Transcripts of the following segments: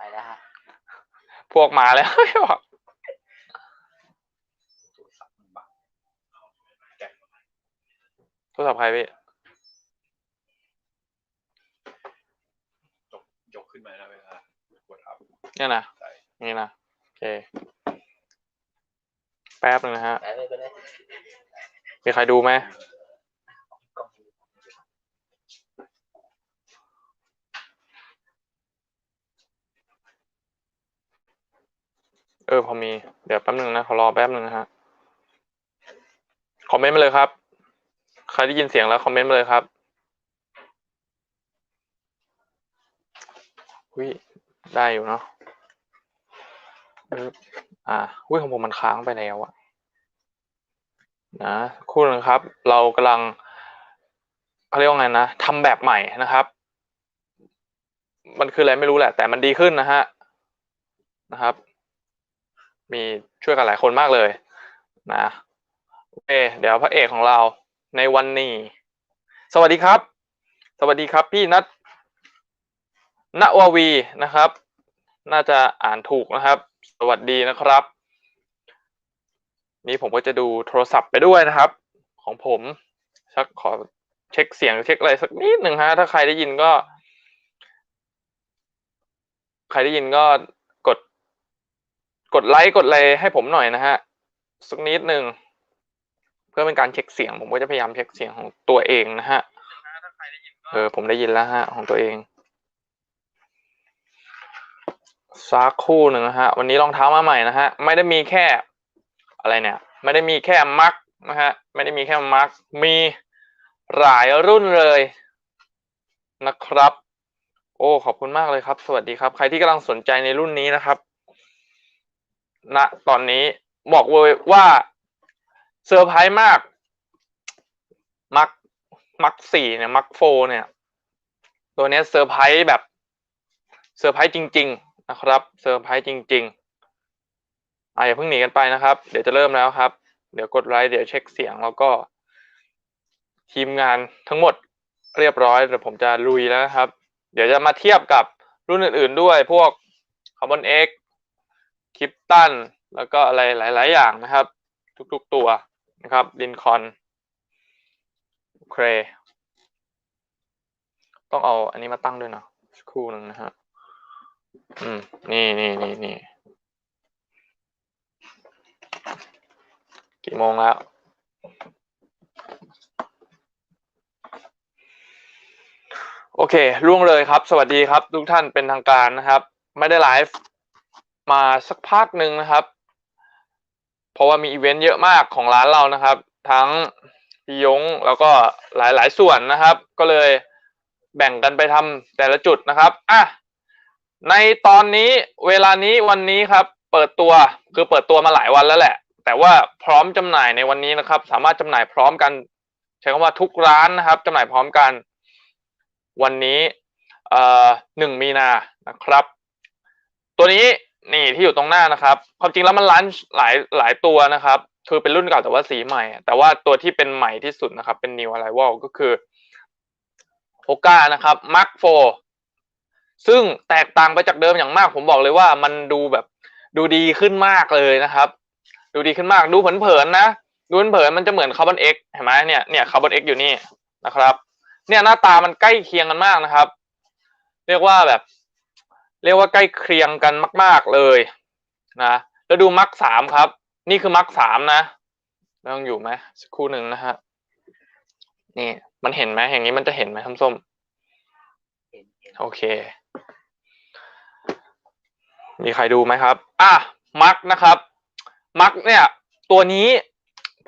ไปแล้วฮะพวกมาแล้วไม่บอกโทรศัพท์มันบังแกะโทรศัพท์ใครพี่ยกยกขึ้นมาแล้วเวลากดอัพเนี่ยนะใช่นี่นะโอเค แป๊บหนึงนะฮะ ไปไปไปเลยมีใครดูไหมกล้อ เออพอมีเดี๋ยวแป๊บหนึงนะขอรอแป๊บหนึงนะฮะคอมเมนต์มาเลยครับ ใครได้ยินเสียงแล้วคอมเมนต์มาเลยครับอุ้ยได้อยู่เนาะอ่าอุ้ยของผมมันค้างไปแล้วอะนะคู่นึงครับ เรากำลังเขาเรียกว่าไงนะทำแบบใหม่นะครับ มันคืออะไรไม่รู้แหละ แต่มันดีขึ้นนะฮะนะครับ มีช่วยกันหลายคนมากเลยนะโอเคเดี๋ยวพระเอกของเราในวันนี้ สวัสดีครับ สวัสดีครับพี่นัทณววีนะครับ น่าจะอ่านถูกนะครับ สวัสดีนะครับ นี่ผมก็จะดูโทรศัพท์ไปด้วยนะครับ ของผมสักขอเช็คเสียงเช็คอะไรสักนิดหนึ่งฮะถ้าใครได้ยินก็ ใครได้ยินก็ กดไลค์กดอะไรให้ผมหน่อยนะฮะสักนิดหนึ่งเพื่อเป็นการเช็คเสียง ผมก็จะพยายามเช็คเสียงของตัวเองนะฮะเออผมได้ยินแล้วฮะของตัวเองสักคู่หนึ่งนะฮะวันนี้รองเท้ามาใหม่นะฮะไม่ได้มีแค่อะไรเนี่ย ไม่ได้มีแค่มักนะฮะไม่ได้มีแค่มักมีหลายรุ่นเลยนะครับ โอ้ขอบคุณมากเลยครับ สวัสดีครับ ใครที่กำลังสนใจในรุ่นนี้นะครับ ณตอนนี้บอกเลยว่าเซอร์ไพรส์มาก มักมักสี่เนี่ยมักโฟเนี่ย ตัวเนี้ยเซอร์ไพรส์แบบเซอร์ไพรส์จริง ๆ นะครับเซอร์ไพรส์จริงๆอะอย่าเพิ่งหนีกันไปนะครับ เดี๋ยวจะเริ่มแล้วครับ เดี๋ยวกดไลค์เดี๋ยวเช็คเสียงแล้วก็ ทีมงานทั้งหมดเรียบร้อยเดี๋ยวผมจะลุยแล้วครับ เดี๋ยวจะมาเทียบกับรุ่นอื่น ๆด้วยพวก Carbon X คริปตัน แล้วก็อะไรหลาย ๆ อย่างนะครับ ทุก ๆ ตัวนะครับลินคอนเครต้องเอาอันนี้มาตั้งด้วยเนาะสกครู่หนึ่งนะฮะอืม นี่นี่นี่นี่กี่โมงแล้ว โอเคล่วงเลยครับ สวัสดีครับ ทุกท่านเป็นทางการนะครับ ไม่ได้ไลฟ์ มาสักพักหนึ่งนะครับ เพราะว่ามีอีเวนต์เยอะมากของร้านเรานะครับ ทั้งพี่ยงแล้วก็หลายๆส่วนนะครับ ก็เลยแบ่งกันไปทำแต่ละจุดนะครับอะในตอนนี้เวลานี้วันนี้ครับ เปิดตัวคือเปิดตัวมาหลายวันแล้วแหละ แต่ว่าพร้อมจำหน่ายในวันนี้นะครับ สามารถจำหน่ายพร้อมกันใช้คำว่าทุกร้านนะครับจำหน่ายพร้อมกัน วันนี้เอ่อหนึ่งมีนานะครับ ตัวนี้ นี่ที่อยู่ตรงหน้านะครับ ความจริงแล้วมันร้านหลายหลายตัวนะครับ คือเป็นรุ่นเก่าแต่ว่าสีใหม่ แต่ว่าตัวที่เป็นใหม่ที่สุดนะครับ เป็น New Arrival ก็คือ h o k a นะครับ Mark 4ซึ่งแตกต่างไปจากเดิมอย่างมาก ผมบอกเลยว่ามันดูแบบดูดีขึ้นมากเลยนะครับ ดูดีขึ้นมากดูเผินๆนะ ดูเผินๆมันจะเหมือน Carbon X เห็นไหมเนี่ยเนี่ย Carbon X อยู่นี่นะครับ เนี่ยหน้าตามันใกล้เคียงกันมากนะครับ เรียกว่าแบบ เรียกว่าใกล้เคียงกันมาก ๆเลยนะแล้วดูมักสามครับ นี่คือมักสามนะต้องอยู่ไหมสักครู่หนึ่งนะฮะนี่มันเห็นไหมอย่างนี้มันจะเห็นไหมท่านส้มเห็นโอเค มีใครดูไหมครับ อะมักนะครับ มักเนี่ย ตัวนี้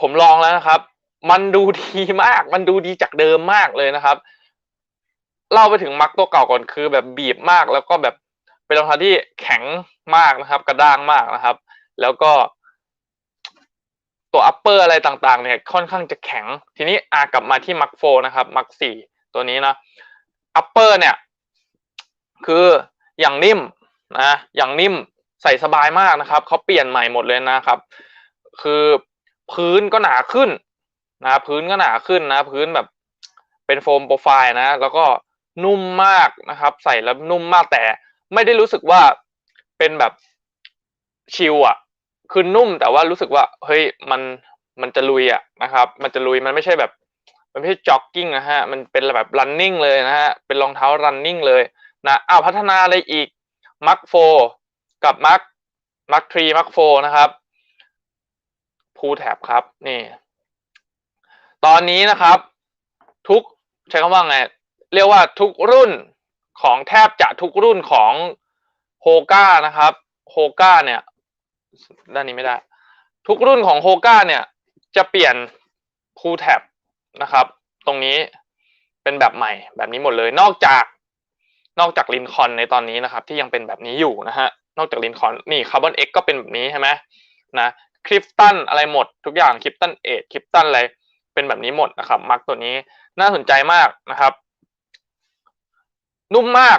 ผมลองแล้วนะครับ มันดูดีมาก มันดูดีจากเดิมมากเลยนะครับ เล่าไปถึงมักตัวเก่าก่อนคือ แบบบีบมากแล้วก็แบบ เป็นรองเท้าที่แข็งมากนะครับ กระด้างมากนะครับ แล้วก็ ตัวอัปเปอร์อะไรต่างๆเนี่ยค่อนข้างจะแข็ง ทีนี้อากลับมาที่มักโฟนะครับมักสี่ตัวนี้นะอัปเปอร์เนี่ย คืออย่างนิ่มนะอย่างนิ่มใส่สบายมากนะครับเขาเปลี่ยนใหม่หมดเลยนะครับ คือพื้นก็หนาขึ้นนะพื้นก็หนาขึ้นนะ พื้นแบบเป็นโฟมโปรไฟล์นะ แล้วก็นุ่มมากนะครับ ใส่แล้วนุ่มมากแต่ ไม่ได้รู้สึกว่าเป็นแบบชิลอะคือนุ่มแต่ว่ารู้สึกว่า เฮ้ยมันมันจะลุยอะนะครับ มันจะลุยมันไม่ใช่แบบ มันไม่ใช่จ็อกกิ้งนะฮะ มันเป็นแบบ running เลยนะฮะ เป็นรองเท้า running เลยนะอ้าวพัฒนาอะไรอีกมักโฟกับมักมักทรีมักโฟนะครับพูแท็บครับนี่ ตอนนี้นะครับ ทุกใช้คำว่าไง เรียกว่าทุกรุ่น ของแทบจะทุกรุ่นของโฮก้านะครับโฮก้าเนี่ย ด้านนี้ไม่ได้ ทุกรุ่นของโฮก้าเนี่ย จะเปลี่ยนพูแท็บนะครับ ตรงนี้เป็นแบบใหม่แบบนี้หมดเลย นอกจาก นอกจากลินคอนในตอนนี้นะครับ ที่ยังเป็นแบบนี้อยู่นะฮะนอกจากลินคอนนี่คาร์บอนเอ็กก็เป็นแบบนี้ใช่ไหมนะคริปตันอะไรหมดทุกอย่างคริปตันเอทคริปตันอะไรเป็นแบบนี้หมดนะครับมาร์กตัวนี้น่าสนใจมากนะครับ นุ่มมาก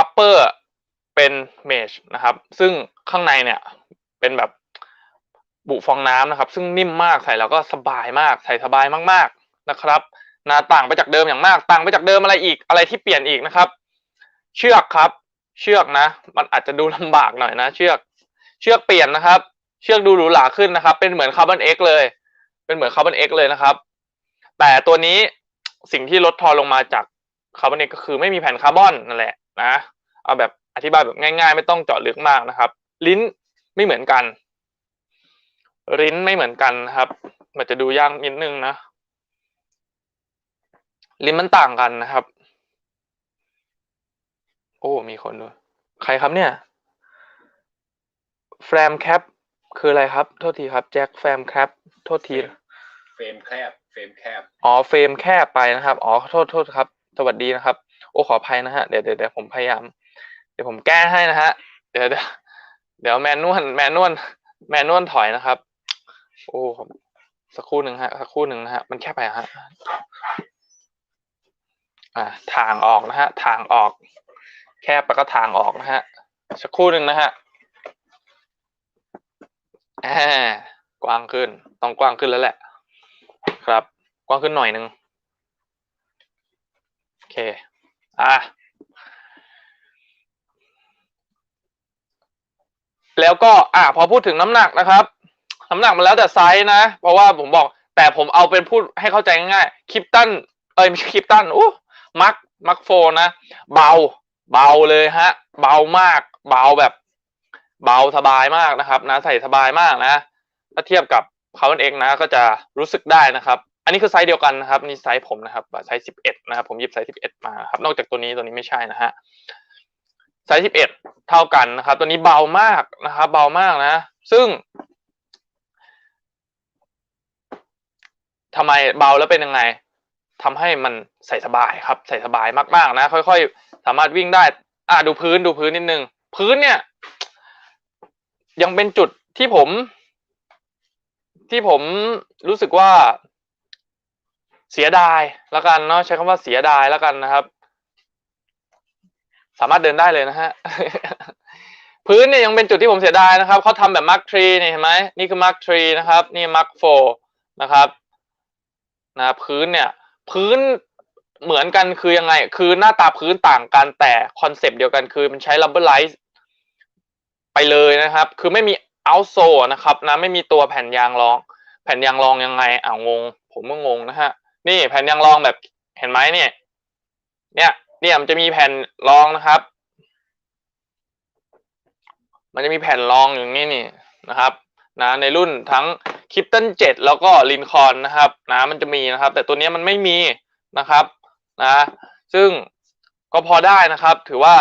upper เป็นเมชนะครับ ซึ่งข้างในเนี่ยเป็นแบบบุฟองน้ำนะครับ ซึ่งนิ่มมากใส่แล้วก็สบายมากใส่สบายมากๆนะครับนะต่างไปจากเดิมอย่างมาก ต่างไปจากเดิมอะไรอีกอะไรที่เปลี่ยนอีกนะครับ เชือกครับ เชือกนะ มันอาจจะดูลำบากหน่อยนะ เชือกเชือกเปลี่ยนนะครับ เชือกดูหรูหราขึ้นนะครับ เป็นเหมือนคาร์บอนเอ็กเลย เป็นเหมือนคาร์บอนเอ็กเลยนะครับ แต่ตัวนี้สิ่งที่ลดทอนลงมาจาก คาร์บอนเอ็กก็คือไม่มีแผ่นคาร์บอนนั่นแหละนะเอาแบบอธิบายแบบง่าย ๆ ไม่ต้องเจาะลึกมากนะครับ ลิ้นไม่เหมือนกัน ลิ้นไม่เหมือนกันนะครับ มันจะดูยากนิดนึงนะ ลิ้นมันต่างกันนะครับ โอ้มีคนด้วยใครครับเนี่ยแฟมแคปคืออะไรครับ โทษทีครับ แจ็คแฟมแคปโทษทีเฟรมแคบเฟรมแคบอ๋อเฟรมแคบไปนะครับ อ๋อโทษโทษครับ สวัสดีนะครับ โอ้ขออภัยนะฮะเดี๋ยวเดี๋ยวผมพยายาม เดี๋ยวผมแก้ให้นะฮะเดี๋ยวเดี๋ยวเดี๋ยวแมนนวลแมนนวลแมนนวลถอยนะครับ โอ้ผมสักครู่หนึ่งฮะสักครู่หนึ่งนะฮะมันแค่ไปฮะอ่าทางออกนะฮะทางออก แคบไปก็ทางออกนะฮะสักครู่หนึ่งนะฮะอ่ากว้างขึ้น ต้องกว้างขึ้นแล้วแหละ ครับ กว้างขึ้นหน่อยหนึ่ง อเค อะ แล้วก็ อะ พอพูดถึงน้ำหนักนะครับ น้ำหนักมันแล้วแต่ไซส์นะ เพราะว่าผมบอก แต่ผมเอาเป็นพูดให้เข้าใจง่ายๆ คลิปตัน เอ้ยไม่ใช่คลิปตันอู้มัก มักโฟนะ เบา เบาเลยฮะ เบามาก เบาแบบ เบาสบายมากนะครับ นะ ใส่สบายมากนะ ถ้าเทียบกับเคาร์เอ็กนะ ก็จะรู้สึกได้นะครับ อันนี้คือไซส์เดียวกันนะครับนี่ไซส์ผมนะครับไซส์สิบเอ็ดนะครับ ผมหยิบไซส์สิบเอ็ดมาครับ นอกจากตัวนี้ตัวนี้ไม่ใช่นะฮะไซส์สิบเอ็ดเท่ากันนะครับ ตัวนี้เบามากนะครับ เบามากนะ ซึ่งทำไมเบาแล้วเป็นยังไงทำให้มันใส่สบายครับ ใส่สบายมากๆนะ ค่อย ๆ สามารถวิ่งได้ อะดูพื้นดูพื้นนิดนึงพื้นเนี่ย ยังเป็นจุดที่ผม ที่ผมรู้สึกว่า เสียดายแล้วกันเนาะใช้คำว่าเสียดายแล้วกันนะครับ สามารถเดินได้เลยนะฮะพื้นเนี่ยยังเป็นจุดที่ผมเสียดายนะครับเขาทำแบบมาร์คทรีเนี่ยเห็นไหมนี่คือมาร์คทรีนะครับ นี่มาร์คโฟนะครับนะพื้นเนี่ย พื้นเหมือนกันคือยังไง คือหน้าตาพื้นต่างกันแต่คอนเซปต์เดียวกันคือมันใช้ rubber light ไปเลยนะครับ คือไม่มี outsole นะครับนะไม่มีตัวแผ่นยางรอง แผ่นยางรองยังไงอ้างง ผมก็งงนะฮะ นี่แผ่นยางรองแบบเห็นไหมเนี่ย เนี่ย เนี่ยมันจะมีแผ่นรองนะครับ มันจะมีแผ่นรองอย่างนี้นี่นะครับนะในรุ่นทั้งคิปตันเจ็ดแล้วก็ลินคอนนะครับนะมันจะมีนะครับ แต่ตัวนี้มันไม่มีนะครับนะซึ่งก็พอได้นะครับ ถือว่า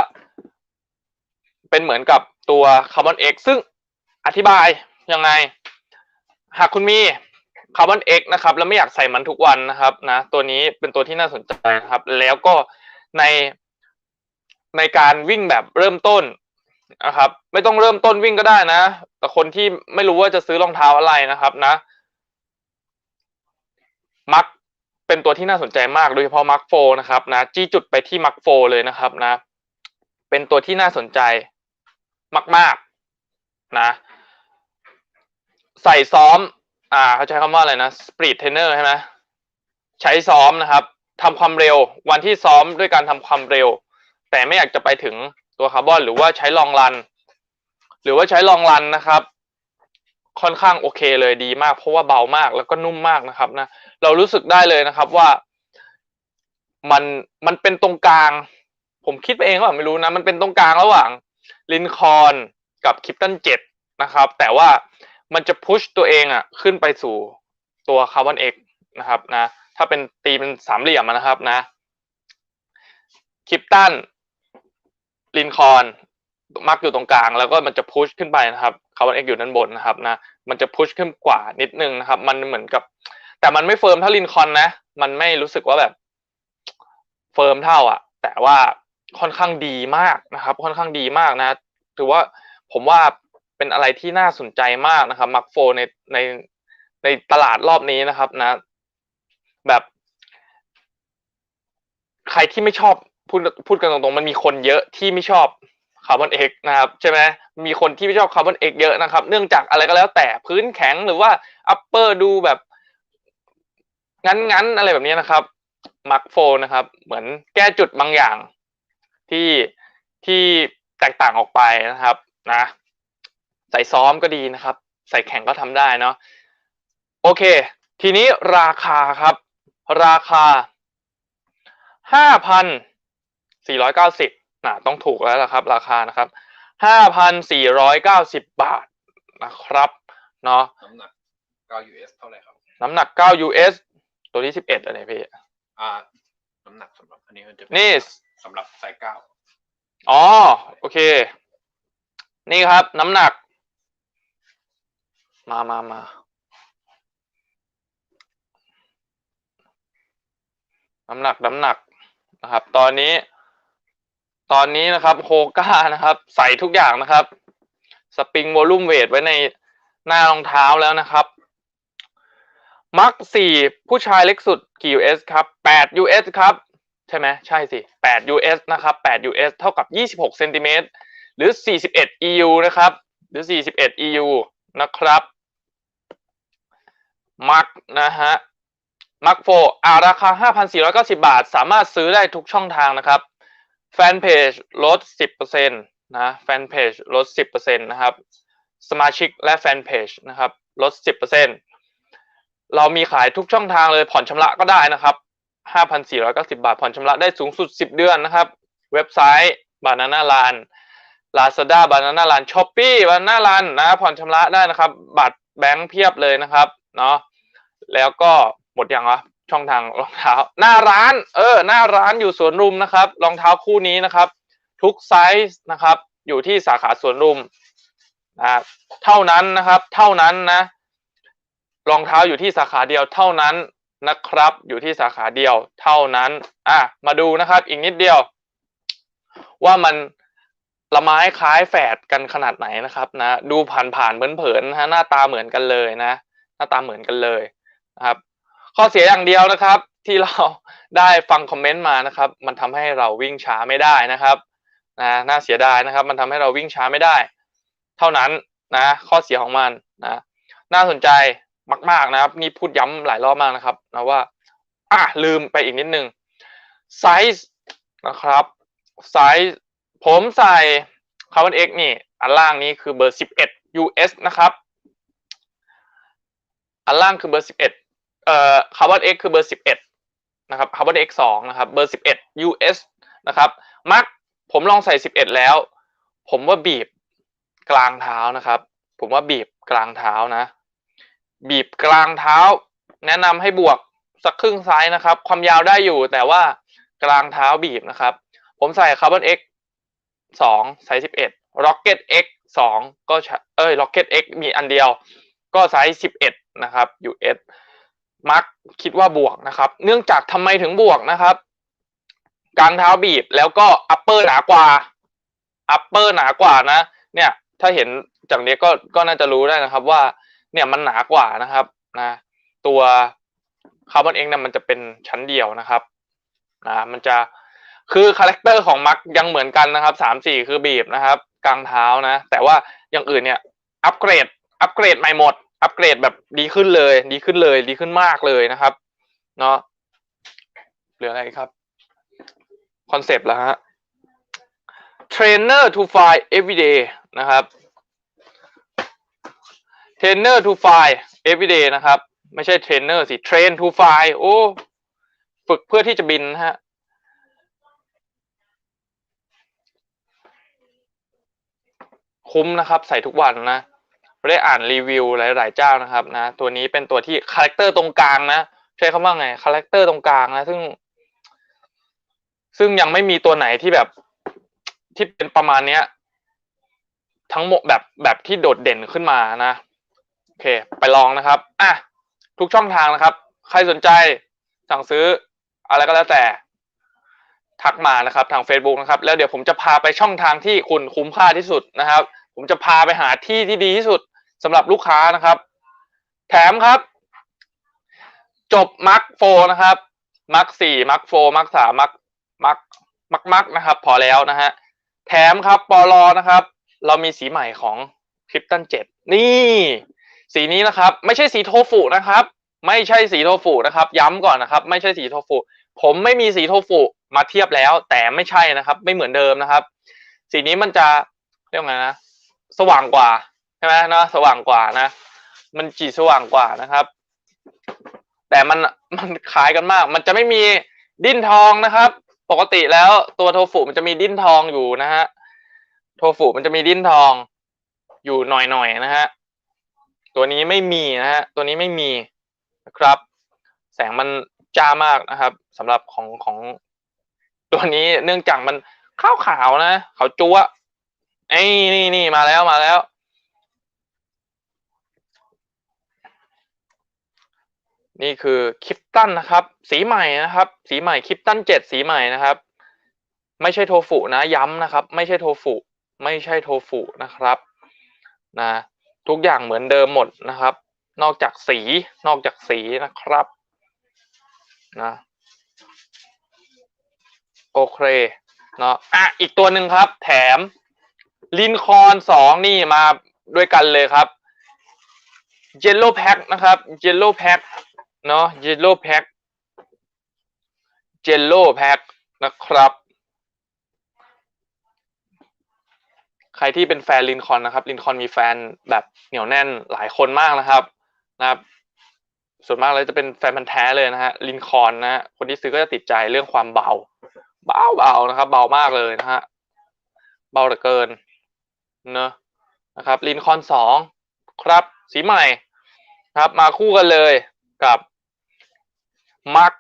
เป็นเหมือนกับตัวคาร์บอนเอ็กซึ่งอธิบายยังไง หากคุณมี คาร์บอนเอ็กนะครับแล้วไม่อยากใส่มันทุกวันนะครับนะตัวนี้เป็นตัวที่น่าสนใจนะครับ แล้วก็ในในการวิ่งแบบเริ่มต้นนะครับ ไม่ต้องเริ่มต้นวิ่งก็ได้นะ แต่คนที่ไม่รู้ว่าจะซื้อรองเท้าอะไรนะครับนะ มักเป็นตัวที่น่าสนใจมากโดยเฉพาะมักโฟนะครับนะจี้จุดไปที่มักโฟเลยนะครับนะ เป็นตัวที่น่าสนใจมาก ๆนะ ใส่ซ้อม อ่าเขาใช้คำว่าอะไรนะ speed trainer ใช่ไหมใช้ซ้อมนะครับทำความเร็ววันที่ซ้อมด้วยการทำความเร็ว แต่ไม่อยากจะไปถึงตัวคาร์บอนหรือว่าใช้ลองรัน หรือว่าใช้ลองรันนะครับ ค่อนข้างโอเคเลยดีมาก เพราะว่าเบามากแล้วก็นุ่มมากนะครับนะเรารู้สึกได้เลยนะครับว่ามันมันเป็นตรงกลาง ผมคิดไปเองว่าไม่รู้นะ มันเป็นตรงกลางระหว่างลินคอนกับคิปตันเจ็ดนะครับ แต่ว่า มันจะพุชตัวเองอะขึ้นไปสู่ตัวคาร์บอนเอ็กนะครับนะถ้าเป็นตีเป็นสามเหลี่ยมนะครับนะคิปตันลินคอนมักอยู่ตรงกลาง แล้วก็มันจะพุชขึ้นไปนะครับคาร์บอนเอ็กอยู่ด้านบนนะครับนะมันจะพุชขึ้นกว่านิดนึงนะครับ มันเหมือนกับ แต่มันไม่เฟิร์มเท่าลินคอนนะ มันไม่รู้สึกว่าแบบเฟิร์มเท่าอะ แต่ว่าค่อนข้างดีมากนะครับ ค่อนข้างดีมากนะ ถือว่าผมว่า เป็นอะไรที่น่าสนใจมากนะครับมาร์กโฟในในในตลาดรอบนี้นะครับนะ แบบ ใครที่ไม่ชอบพูดพูดกันตรงๆ มันมีคนเยอะที่ไม่ชอบคาร์บอนเอ็กนะครับใช่ไหมมีคนที่ไม่ชอบคาร์บอนเอ็กเยอะนะครับ เนื่องจากอะไรก็แล้วแต่พื้นแข็งหรือว่าอัปเปอร์ดูแบบ งั้นๆ อะไรแบบนี้นะครับมาร์กโฟนะครับ เหมือนแก้จุดบางอย่างที่ที่แตกต่างออกไปนะครับ นะ ส่ซ้อมก็ดีนะครับ ใส่แข่งก็ทำได้เนาะโอเค ทีนี้ราคาครับ ราคาห้าพันสี่ร้อยเก้าสิบนะต้องถูกแล้วล่ะครับ ราคานะครับห้าพันสี่ร้อยเก้าสิบบาทนะครับเนาะน้ำหนัก9 US เท่าไหร่ครับ น้ำหนัก9 US ตัวที่11อะไรพี่อ่า น้ำหนักสำหรับอันนี้มันจะเป็นี่สำหรับไซส์เก้าอ๋อโอเค นี่ครับ น้ำหนัก มามามาน้ำหนักน้ำหนักนะครับ ตอนนี้ ตอนนี้นะครับโฮก้านะครับ ใส่ทุกอย่างนะครับ สปริงโวลูมเวทไว้ในหน้ารองเท้าแล้วนะครับมักสี่ผู้ชายเล็กสุดกี่ US ครับ8 US ครับ ใช่ไหมใช่สิ8 US นะครับ8 US เท่ากับ26เซนติเมตรหรือ41 EU นะครับ หรือ41 EU นะครับ มักนะฮะมักโฟอ่าราคา 5,490 บาท สามารถซื้อได้ทุกช่องทางนะครับ แฟนเพจลด 10%นะแฟนเพจลด 10%นะครับ สมาชิกและแฟนเพจนะครับลด 10%เรามีขายทุกช่องทางเลยผ่อนชำระก็ได้นะครับ 5,490 บาท ผ่อนชำระได้สูงสุด 10 เดือนนะครับ เว็บไซต์ Banana Land Lazada Banana Land Shopee Banana Land นะผ่อนชำระได้นะครับ บัตรแบงค์เพียบเลยนะครับ เนาะแล้วก็หมดยังวะช่องทางรองเท้า หน้าร้าน เออ หน้าร้านอยู่สวนรุมนะครับรองเท้าคู่นี้นะครับ ทุกไซส์นะครับ อยู่ที่สาขาสวนรุมนะเท่านั้นนะครับ เท่านั้นนะรองเท้าอยู่ที่สาขาเดียวเท่านั้นนะครับ อยู่ที่สาขาเดียวเท่านั้น อะมาดูนะครับ อีกนิดเดียว ว่ามันละไม้คล้ายแฝดกันขนาดไหนนะครับ นะ ดูผ่านๆเผินๆนะฮะหน้าตาเหมือนกันเลยนะ หน้าตาเหมือนกันเลยนะครับ ข้อเสียอย่างเดียวนะครับ ที่เราได้ฟังคอมเมนต์มานะครับ มันทำให้เราวิ่งช้าไม่ได้นะครับนะน่าเสียดายนะครับ มันทำให้เราวิ่งช้าไม่ได้ เท่านั้นนะ ข้อเสียของมันนะน่าสนใจมาก ๆนะครับ นี่พูดย้ำหลายรอบมากนะครับนะว่าอะลืมไปอีกนิดนึงไซส์นะครับไซส์ผมใส่คาร์บอนเอ็กนี่ อันล่างนี้คือเบอร์ 11 US นะครับ อันล่างคือเบอร์11เอ่อคาร์บอนเอ็กคือเบอร์11นะครับคาร์บอนเอ็กสองนะครับเบอร์11 US นะครับมักผมลองใส่11แล้ว ผมว่าบีบกลางเท้านะครับ ผมว่าบีบกลางเท้านะ บีบกลางเท้า แนะนำให้บวกสักครึ่งไซส์นะครับ ความยาวได้อยู่แต่ว่ากลางเท้าบีบนะครับ ผมใส่คาร์บอน X สองไซส์สิบเอ็ด Rocket X สองก็ใช้เอ้ย Rocket X มีอันเดียว ก็ไซส์สิบเอ็ดนะครับ US มักคิดว่าบวกนะครับ เนื่องจากทำไมถึงบวกนะครับกลางเท้าบีบแล้วก็อัปเปอร์หนากว่า อัปเปอร์หนากว่านะ เนี่ย ถ้าเห็นจากนี้ก็ก็น่าจะรู้ได้นะครับว่า เนี่ยมันหนากว่านะครับนะ ตัวคาร์บอนเองเนี่ยมันจะเป็นชั้นเดียวนะครับนะมันจะคือคาแรคเตอร์ของมักยังเหมือนกันนะครับสามสี่คือบีบนะครับ กลางเท้านะ แต่ว่าอย่างอื่นเนี่ยอัปเกรดอัปเกรดใหม่หมด อัปเกรดแบบดีขึ้นเลย ดีขึ้นเลย ดีขึ้นมากเลยนะครับ เนาะเหลืออะไรครับคอนเซปต์แล้วฮะ trainer to fly everyday นะครับ trainer to fly everyday นะครับ ไม่ใช่ trainer สิ train to fly โอ้ ฝึกเพื่อที่จะบินฮะ คุ้มนะครับ ใส่ทุกวันนะ ได้อ่านรีวิวหลาย ๆ เจ้านะครับนะตัวนี้เป็นตัวที่คาแรคเตอร์ตรงกลางนะใช้คำว่าไงคาแรคเตอร์ตรงกลางนะซึ่ง ซึ่งยังไม่มีตัวไหนที่แบบที่เป็นประมาณเนี้ย ทั้งหมดแบบแบบที่โดดเด่นขึ้นมานะโอเค ไปลองนะครับอะทุกช่องทางนะครับ ใครสนใจสั่งซื้ออะไรก็แล้วแต่ทักมานะครับ ทาง Facebook นะครับ แล้วเดี๋ยวผมจะพาไปช่องทางที่คุณคุ้มค่าที่สุดนะครับ ผมจะพาไปหาที่ที่ดีที่สุด สำหรับลูกค้านะครับ แถมครับ จบมาร์กโฟนะครับมาร์กสี่มาร์กโฟมาร์กสามมาร์กมาร์กมาร์กมาร์กนะครับ พอแล้วนะฮะแถมครับปลอนะครับ เรามีสีใหม่ของคริปตันเจ็ดนี่ สีนี้นะครับ ไม่ใช่สีโทฟุนะครับ ไม่ใช่สีโทฟุนะครับ ย้ำก่อนนะครับ ไม่ใช่สีโทฟุผมไม่มีสีโทฟุมาเทียบแล้ว แต่ไม่ใช่นะครับ ไม่เหมือนเดิมนะครับ สีนี้มันจะเรียกไงนะ สว่างกว่า ช่ไหมเนาะสว่างกว่านะ มันจีสว่างกว่านะครับ แต่มันมันคล้ายกันมาก มันจะไม่มีดิ้นทองนะครับ ปกติแล้วตัวโทฟุมันจะมีดิ้นทองอยู่นะฮะโทฟุมันจะมีดิ้นทองอยู่หน่อยๆนนะฮะตัวนี้ไม่มีนะฮะตัวนี้ไม่มีนะครับ แสงมันจ้ามากนะครับสำหรับของของตัวนี้เนื่องจากมันขาวขาวๆนะขาวจั๊วะไอ้นี่นี่มาแล้วมาแล้ว นี่คือคริปตันนะครับ สีใหม่นะครับ สีใหม่คริปตันเจ็ดสีใหม่นะครับ ไม่ใช่โทฟุนะย้ำนะครับ ไม่ใช่โทฟุไม่ใช่โทฟุนะครับนะทุกอย่างเหมือนเดิมหมดนะครับ นอกจากสีนอกจากสีนะครับนะโอเคเนาะอะอีกตัวหนึ่งครับ แถมลินคอนสองนี่มาด้วยกันเลยครับเยลโล่แพ็คนะครับเยลโล่แพ็ค เนาะเยลโล่แพ็คเยลโล่แพ็คนะครับ ใครที่เป็นแฟนลินคอนนะครับลินคอนมีแฟนแบบเหนียวแน่นหลายคนมากนะครับนะครับ ส่วนมากเลยจะเป็นแฟนพันธ์แท้เลยนะฮะลินคอนนะฮะคนที่ซื้อก็จะติดใจเรื่องความเบา เบาเบานะครับ เบามากเลยนะฮะเบาเหลือเกินเนอะนะครับลินคอนสองครับสีใหม่ครับมาคู่กันเลยกับ มาร์ค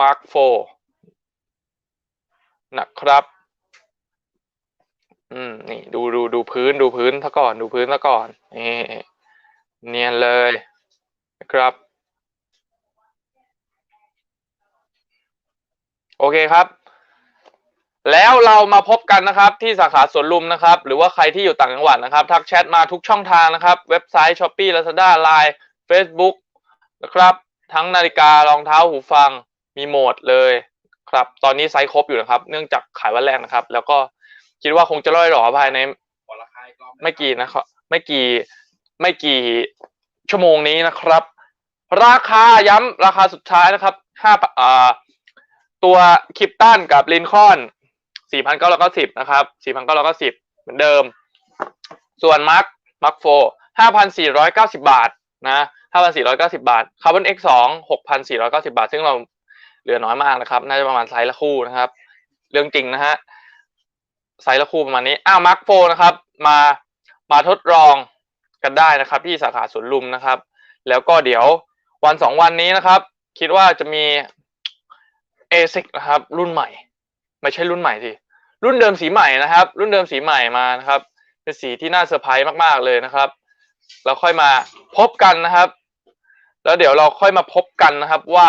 มาร์คโฟนะครับ อืม นี่ ดูดูดูพื้นดูพื้นซะก่อนดูพื้นซะก่อนนี่เนียนเลยนะครับ โอเคครับแล้วเรามาพบกันนะครับที่สาขาสวนลุมนะครับ หรือว่าใครที่อยู่ต่างจังหวัดนะครับ ทักแชทมาทุกช่องทางนะครับ เว็บไซต์ Shopee Lazada Line Facebook นะครับ ทั้งนาฬิการองเท้าหูฟังมีโหมดเลยครับ ตอนนี้ไซส์ครบอยู่นะครับ เนื่องจากขายวันแรกนะครับ แล้วก็คิดว่าคงจะร่อยหรอภายในไม่กี่นะครับ ไม่กี่ไม่กี่ชั่วโมงนี้นะครับ ราคาย้ำราคาสุดท้ายนะครับห้าอ่าตัวคิปตันกับลินคอนสี่พันเก้าร้อยเก้าสิบนะครับสี่พันเก้าร้อยเก้าสิบเหมือนเดิม ส่วนมาร์คมาร์คโฟห้าพันสี่ร้อยเก้าสิบบาทนะ ห้าพันสี่ร้อยเก้าสิบาทคาร์บอนเอ็กสองหกพันสี่ร้อยเก้าสิบาท ซึ่งเราเหลือน้อยมากนะครับ น่าจะประมาณไซส์ละคู่นะครับ เรื่องจริงนะฮะ ไซส์ละคู่ประมาณนี้ อ้าวมาร์คโฟนะครับ มา มาทดลองกันได้นะครับ ที่สาขาสวนลุมนะครับ แล้วก็เดี๋ยววันสองวันนี้นะครับ คิดว่าจะมี ASIC นะครับ รุ่นใหม่ ไม่ใช่รุ่นใหม่สิ รุ่นเดิมสีใหม่นะครับ รุ่นเดิมสีใหม่มานะครับ เป็นสีที่น่าเซอร์ไพรส์มาก ๆ เลยนะครับเราค่อยมาพบกันนะครับ แล้วเดี๋ยวเราค่อยมาพบกันนะครับว่า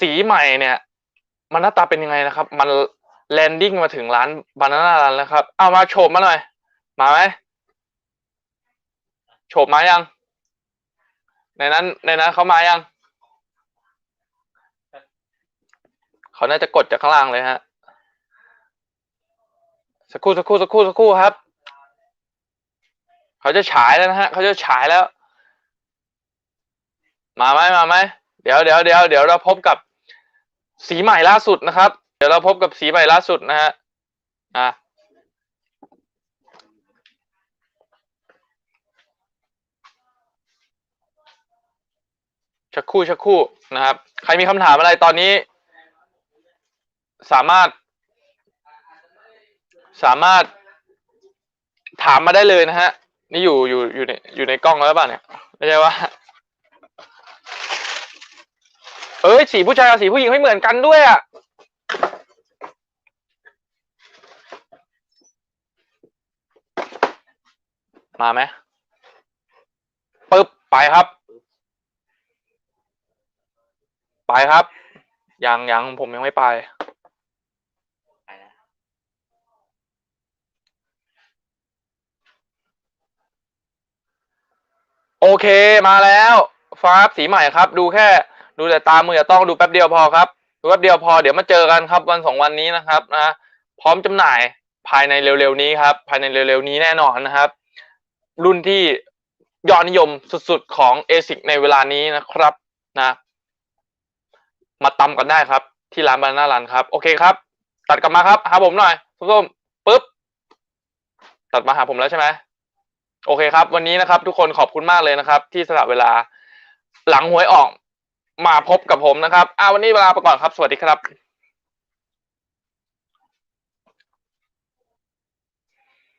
สีใหม่เนี่ย มันหน้าตาเป็นยังไงนะครับ มันแลนดิ้งมาถึงร้านบานาน่าร้านแล้วครับ เอามาโฉบมาหน่อย มาไหมโฉบมายัง ในนั้น ในนั้นเขามายัง เขาน่าจะกดจากข้างล่างเลยฮะ สักครู่สักครู่สักครู่สักครู่ครับ เขาจะฉายแล้วนะฮะ เขาจะฉายแล้ว มาไหมมาไหมเดี๋ยวเดี๋ยวเดี๋ยวเดี๋ยวเราพบกับสีใหม่ล่าสุดนะครับ เดี๋ยวเราพบกับสีใหม่ล่าสุดนะฮะอะชักคู่ชักคู่นะครับ ใครมีคำถามอะไรตอนนี้ สามารถ สามารถถามมาได้เลยนะฮะ นี่อยู่อยู่อยู่ในอยู่ในกล้องแล้วป่ะเนี่ยไม่ใช่ว่า เอ้ยสีผู้ชายกับสีผู้หญิงไม่เหมือนกันด้วยอะมาไหมปึ๊บไปครับ ไปครับ ยังยังผมยังไม่ไปโอเคมาแล้ว ฟ้าสีใหม่ครับ ดูแค่ ดูแต่ตามืออย่าต้องดูแป๊บเดียวพอครับดูแป๊บเดียวพอเดี๋ยวมาเจอกันครับวันสองวันนี้นะครับนะพร้อมจำหน่ายภายในเร็วๆนี้ครับ ภายในเร็วๆนี้แน่นอนนะครับ รุ่นที่ยอดนิยมสุดๆของ ASIC ในเวลานี้นะครับนะมาตำกันได้ครับ ที่ร้านบานารันครับ โอเคครับ ตัดกลับมาครับหาผมหน่อยส้มๆปุ๊บ ตัดมาหาผมแล้วใช่ไหมโอเคครับ วันนี้นะครับ ทุกคนขอบคุณมากเลยนะครับ ที่สละเวลาหลังหวยออก มาพบกับผมนะครับ อ่าวันนี้เวลาไปก่อนครับ สวัสดีครับ